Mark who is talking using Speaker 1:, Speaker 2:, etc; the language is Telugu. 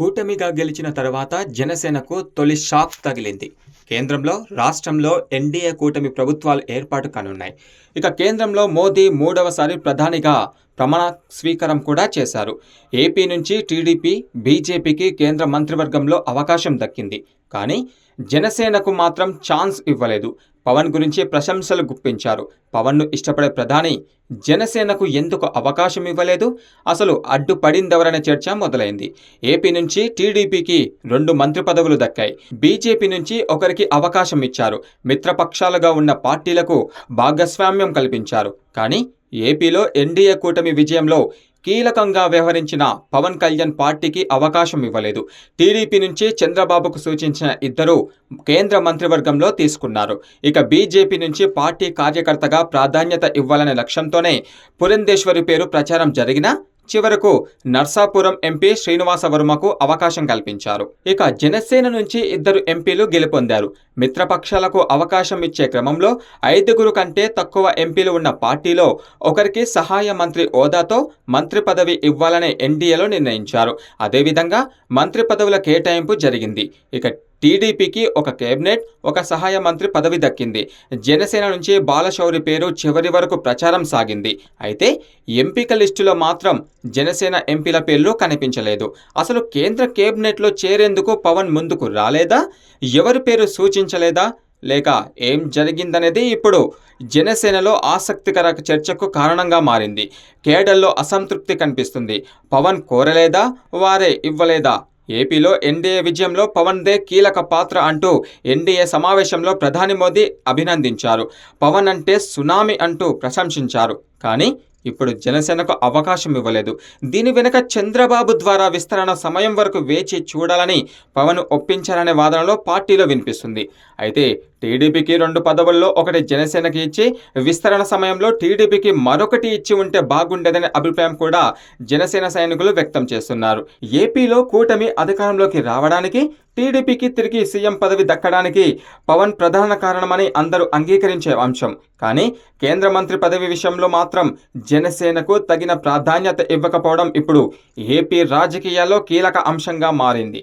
Speaker 1: కూటమిగా గెలిచిన తర్వాత జనసేనకు తొలి షాక్ తగిలింది. కేంద్రంలో రాష్ట్రంలో ఎన్డీఏ కూటమి ప్రభుత్వాలు ఏర్పాటు కానున్నాయి. ఇక కేంద్రంలో మోదీ మూడవసారి ప్రధానిగా ప్రమాణ స్వీకారం కూడా చేశారు. ఏపీ నుంచి టీడీపీ బీజేపీకి కేంద్ర మంత్రివర్గంలో అవకాశం దక్కింది. కానీ జనసేనకు మాత్రం ఛాన్స్ ఇవ్వలేదు. పవన్ గురించి ప్రశంసలు గుప్పించారు. పవన్ను ఇష్టపడే ప్రధాని జనసేనకు ఎందుకు అవకాశం ఇవ్వలేదు? అసలు అడ్డుపడిందెవరనే చర్చ మొదలైంది. ఏపీ నుంచి టీడీపీకి రెండు మంత్రి పదవులు దక్కాయి. బీజేపీ నుంచి ఒకరికి అవకాశం ఇచ్చారు. మిత్రపక్షాలుగా ఉన్న పార్టీలకు భాగస్వామ్యం కల్పించారు. కానీ ఏపీలో ఎన్డీఏ కూటమి విజయంలో కీలకంగా వ్యవహరించిన పవన్ కళ్యాణ్ పార్టీకి అవకాశం ఇవ్వలేదు. టీడీపీ నుంచి చంద్రబాబుకు సూచించిన ఇద్దరు కేంద్ర మంత్రివర్గంలో తీసుకున్నారు. ఇక బీజేపీ నుంచి పార్టీ కార్యకర్తగా ప్రాధాన్యత ఇవ్వాలనే లక్ష్యంతోనే పురంధేశ్వరి పేరు ప్రచారం జరిగినా చివరకు నర్సాపురం ఎంపీ శ్రీనివాస వర్మకు అవకాశం కల్పించారు. ఇక జనసేన నుంచి ఇద్దరు ఎంపీలు గెలుపొందారు. మిత్రపక్షాలకు అవకాశం ఇచ్చే క్రమంలో ఐదుగురు కంటే తక్కువ ఎంపీలు ఉన్న పార్టీలో ఒకరికి సహాయ మంత్రి హోదాతో మంత్రి పదవి ఇవ్వాలని ఎన్డీఏలో నిర్ణయించారు. అదేవిధంగా మంత్రి పదవుల కేటాయింపు జరిగింది. ఇక టీడీపీకి ఒక కేబినెట్ ఒక సహాయ మంత్రి పదవి దక్కింది. జనసేన నుంచి బాలశౌరి పేరు చివరి వరకు ప్రచారం సాగింది. అయితే ఎంపిక లిస్టులో మాత్రం జనసేన ఎంపీల పేర్లు కనిపించలేదు. అసలు కేంద్ర కేబినెట్లో చేరేందుకు పవన్ ముందుకు రాలేదా? ఎవరి పేరు సూచించలేదా? లేక ఏం జరిగిందనేది ఇప్పుడు జనసేనలో ఆసక్తికర చర్చకు కారణంగా మారింది. కేడల్లో అసంతృప్తి కనిపిస్తుంది. పవన్ కోరలేదా? వారే ఇవ్వలేదా? ఏపీలో ఎన్డీఏ విజయంలో పవన్ దే కీలక పాత్ర అంటూ ఎన్డీఏ సమావేశంలో ప్రధాని మోదీ అభినందించారు. పవన్ అంటే సునామీ అంటూ ప్రశంసించారు. కానీ ఇప్పుడు జనసేనకు అవకాశం ఇవ్వలేదు. దీని వెనుక చంద్రబాబు ద్వారా విస్తరణ సమయం వరకు వేచి చూడాలని పవన్ ఒప్పించారనే వాదనలో పార్టీలో వినిపిస్తుంది. అయితే టీడీపీకి రెండు పదవుల్లో ఒకటి జనసేనకి ఇచ్చి విస్తరణ సమయంలో టీడీపీకి మరొకటి ఇచ్చి ఉంటే బాగుండేదనే అభిప్రాయం కూడా జనసేన సైనికులు వ్యక్తం చేస్తున్నారు. ఏపీలో కూటమి అధికారంలోకి రావడానికి టీడీపీకి తిరిగి సీఎం పదవి దక్కడానికి పవన్ ప్రధాన కారణమని అందరూ అంగీకరించే అంశం. కానీ కేంద్ర మంత్రి పదవి విషయంలో మాత్రం జనసేనకు తగిన ప్రాధాన్యత ఇవ్వకపోవడం ఇప్పుడు ఏపీ రాజకీయాల్లో కీలక అంశంగా మారింది.